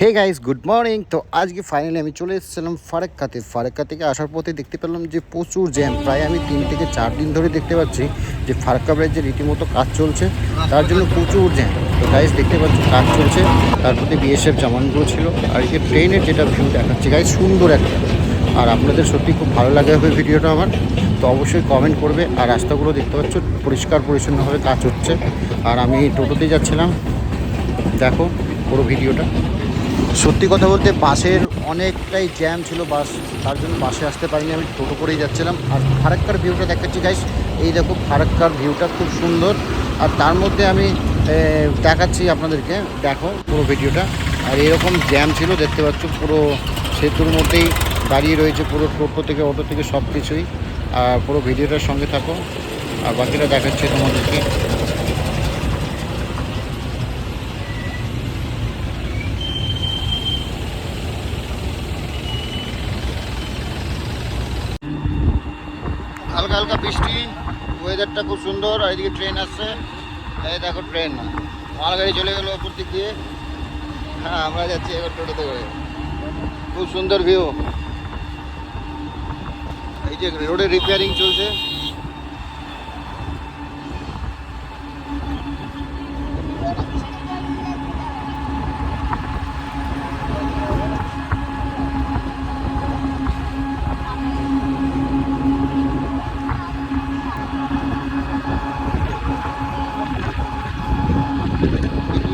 Hey guys good morning তো আজকে finally আমি চলে এসেছিলাম ফারাক্কাতে। ফারাক্কা থেকে আসার পথে দেখতে পেলাম যে প্রচুর জ্যাম প্রায় আমি তিন থেকে চার দিন ধরে দেখতে পাচ্ছি যে ফারাক্কা ব্রিজে রীতিমতো কাজ চলছে। তার জন্য প্রচুর জ্যাম তো গাইস দেখতে পাচ্ছি কাজ চলছে। তার প্রতি বিএসএফ জামানগুলো ছিল। আর এই ট্রেনের যেটা ভিউ দেখাচ্ছে গাইস সুন্দর একটা। আর আপনাদের সত্যি খুব ভালো লাগে হবে ভিডিওটা আমার। তো অবশ্যই কমেন্ট করবে। আর রাস্তাগুলো দেখতে পাচ্ছ, পরিষ্কার পরিচ্ছন্নভাবে কাজ হচ্ছে। আর আমি টোটোতে যাচ্ছিলাম। দেখো পুরো ভিডিওটা। সত্যি কথা বলতে বাসের অনেকটাই জ্যাম ছিল, বাস তার জন্য বাসে আসতে পারিনি, আমি টোটো করেই যাচ্ছিলাম। আর ফারাক্কার ভিউটা দেখাচ্ছি গাইস এই দেখো, ফারাক্কার ভিউটা খুব সুন্দর। আর তার মধ্যে আমি দেখাচ্ছি আপনাদেরকে। দেখো পুরো ভিডিওটা। আর এরকম জ্যাম ছিল, দেখতে পাচ্ছ, পুরো সেতুর মধ্যেই দাঁড়িয়ে রয়েছে, পুরো টোটো থেকে, অটো থেকে সব কিছুই আর পুরো ভিডিওটার সঙ্গে থাকো। আর বাকিটা দেখাচ্ছি তোমাদেরকে। হালকা হালকা বৃষ্টি ওয়েদারটা খুব সুন্দর, আর এদিকে ট্রেন আসছে। এই দেখো ট্রেন মালগাড়ি চলে গেলো ওপর দিক দিয়ে। হ্যাঁ আমরা যাচ্ছি এবার টোটোতে করে। খুব সুন্দর ভিউ এই যে রোডে রিপেয়ারিং চলছে। あ。